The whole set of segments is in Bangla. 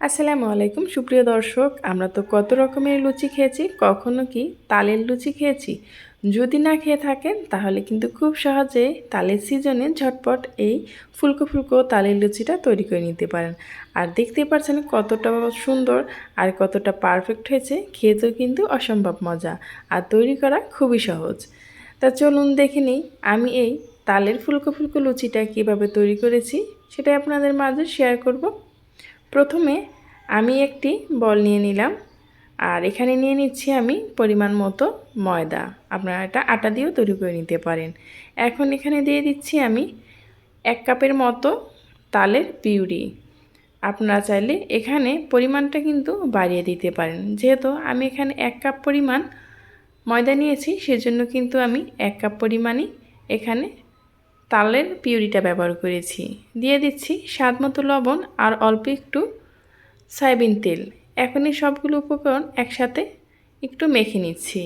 আসসালামু আলাইকুম, সুপ্রিয় দর্শক, আমরা তো কত রকমের লুচি খেয়েছি, কখনো কি তালের লুচি খেয়েছি? যদি না খেয়ে থাকেন, তাহলে কিন্তু খুব সহজে তালের সিজনে ঝটপট এই ফুলকো ফুলকো তালের লুচিটা তৈরি করে নিতে পারেন। আর দেখতে পাচ্ছেন কতটা সুন্দর আর কতটা পারফেক্ট হয়েছে, খেতেও কিন্তু অসম্ভব মজা আর তৈরি করা খুবই সহজ। তা চলুন দেখে নিই, আমি এই তালের ফুলকো ফুলকো লুচিটা কীভাবে তৈরি করেছি, সেটাই আপনাদের মাঝে শেয়ার করব। প্রথমে আমি একটি বল নিয়ে নিলাম আর এখানে নিয়ে নিচ্ছি আমি পরিমাণ মতো ময়দা। আপনারা এটা আটা দিয়েও তৈরি করে নিতে পারেন। এখন এখানে দিয়ে দিচ্ছি আমি এক কাপের মতো তালের পিউরি। আপনারা চাইলে এখানে পরিমাণটা কিন্তু বাড়িয়ে দিতে পারেন। যেহেতু আমি এখানে এক কাপ পরিমাণ ময়দা নিয়েছি, সেজন্য কিন্তু আমি এক কাপ পরিমাণই এখানে তালের পিউরিটা ব্যবহার করেছি। দিয়ে দিচ্ছি স্বাদ মতো লবণ আর অল্প একটু সয়াবিন তেল। এখনই সবগুলো উপকরণ একসাথে একটু মেখে নিচ্ছি।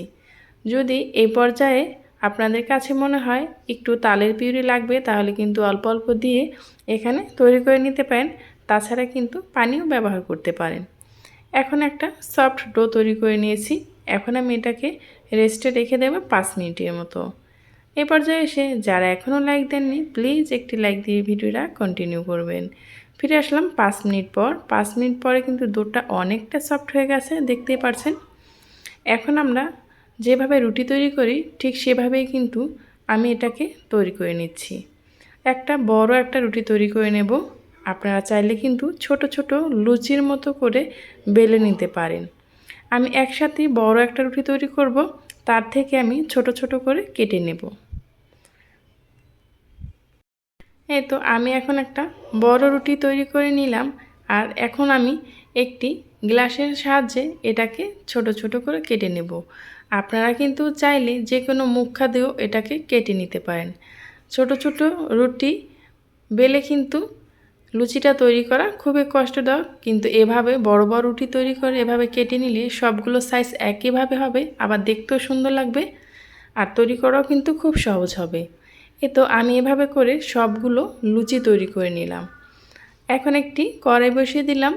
যদি এই পর্যায়ে আপনাদের কাছে মনে হয় একটু তালের পিউরি লাগবে, তাহলে কিন্তু অল্প অল্প দিয়ে এখানে তৈরি করে নিতে পারেন। তাছাড়া কিন্তু পানিও ব্যবহার করতে পারেন। এখন একটা সফট ডো তৈরি করে নিয়েছি। এখন আমি এটাকে রেস্টে রেখে দেবো পাঁচ মিনিটের মতো। এ পর্যায়ে এসে যারা এখনও লাইক দেননি প্লিজ একটি লাইক দিয়ে ভিডিওটা কন্টিনিউ করবেন। ফিরে আসলাম পাঁচ মিনিট পর। পাঁচ মিনিট পরে কিন্তু দুধটা অনেকটা সফট হয়ে গেছে, দেখতেই পারছেন। এখন আমরা যেভাবে রুটি তৈরি করি, ঠিক সেভাবেই কিন্তু আমি এটাকে তৈরি করে নিচ্ছি। একটা বড় একটা রুটি তৈরি করে নেব। আপনারা চাইলে কিন্তু ছোট ছোট লুচির মতো করে বেলে নিতে পারেন। আমি একসাথেই বড় একটা রুটি তৈরি করব। তার থেকে আমি ছোট ছোট করে কেটে নেব। এই তো আমি এখন একটা বড় রুটি তৈরি করে নিলাম, আর এখন আমি একটি গ্লাসের সাহায্যে এটাকে ছোট ছোট করে কেটে নেব। আপনারা কিন্তু চাইলে যে কোনো মুখা দিয়েও এটাকে কেটে নিতে পারেন। ছোট ছোট রুটি বেলে কিন্তু লুচিটা তৈরি করা খুবই কষ্টদায়ক, কিন্তু এভাবে বড় বড় রুটি তৈরি করে এভাবে কেটে নিলে সবগুলো সাইজ একইভাবে হবে, আবার দেখতেও সুন্দর লাগবে, আর তৈরি করাও কিন্তু খুব সহজ হবে। এ তো আমি এভাবে করে সবগুলো লুচি তৈরি করে নিলাম। এখন একটি কড়াই বসিয়ে দিলাম।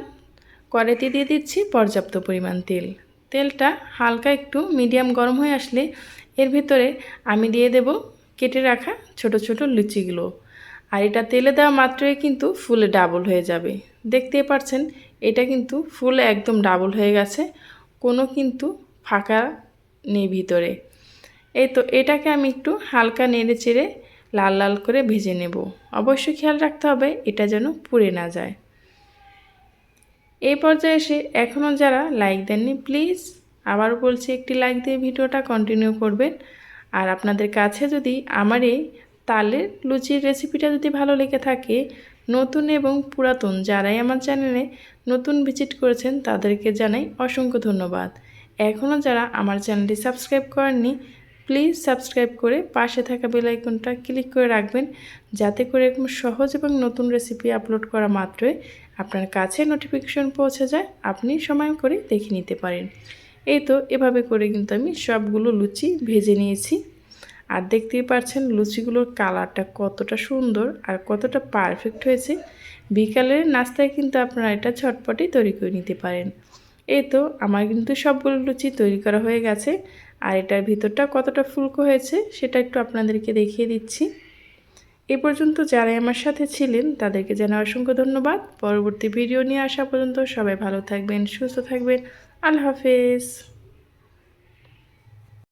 কড়াইতে দিয়ে দিচ্ছি পর্যাপ্ত পরিমাণ তেল। তেলটা হালকা একটু মিডিয়াম গরম হয়ে আসলে এর ভিতরে আমি দিয়ে দেব কেটে রাখা ছোট ছোট লুচিগুলো। আর এটা তেলে দেওয়া মাত্রই কিন্তু ফুলে ডাবল হয়ে যাবে। দেখতেই পাচ্ছেন এটা কিন্তু ফুলে একদম ডাবল হয়ে গেছে। কোনো কিন্তু ফাঁকা নেই ভিতরে। এই তো এটাকে আমি একটু হালকা নেড়ে চেড়ে লাল লাল করে ভেজে নেব। অবশ্যই খেয়াল রাখতে হবে এটা যেন পুড়ে না যায়। এই পর্যায়ে এসে এখনও যারা লাইক দেননি প্লিজ আবার বলছি একটি লাইক দিয়ে ভিডিওটা কন্টিনিউ করবেন। আর আপনাদের কাছে যদি আমার এই তালের লুচির রেসিপিটা যদি ভালো লেগে থাকে, নতুন এবং পুরাতন যারাই আমার চ্যানেলে নতুন ভিজিট করেছেন, তাদেরকে জানাই অসংখ্য ধন্যবাদ। এখনও যারা আমার চ্যানেলটি সাবস্ক্রাইব করেননি প্লিজ সাবস্ক্রাইব করে পাশে থাকা বেলাইকনটা ক্লিক করে রাখবেন, যাতে করে এরকম সহজ এবং নতুন রেসিপি আপলোড করা মাত্রই আপনার কাছে নোটিফিকেশন পৌঁছে যায়, আপনি সময় করে দেখে নিতে পারেন। এই তো, এভাবে করে কিন্তু আমি সবগুলো লুচি ভেজে নিয়েছি। আর দেখতেই পাচ্ছেন লুচিগুলোর কালারটা কতটা সুন্দর আর কতটা পারফেক্ট হয়েছে। বিকালের নাস্তায় কিন্তু আপনারা এটা ছটপটেই তৈরি করে নিতে পারেন। এই তো, আমার কিন্তু সবগুলো লুচি তৈরি করা হয়ে গেছে। আর এটার ভিতরটা কতটা ফুলকো হয়েছে, সেটা একটু আপনাদেরকে দেখিয়ে দিচ্ছি। এ পর্যন্ত যারাই আমার সাথে ছিলেন, তাদেরকে জানা অসংখ্য ধন্যবাদ। পরবর্তী ভিডিও নিয়ে আসা পর্যন্ত সবাই ভালো থাকবেন, সুস্থ থাকবেন। আল্লাহ হাফেজ।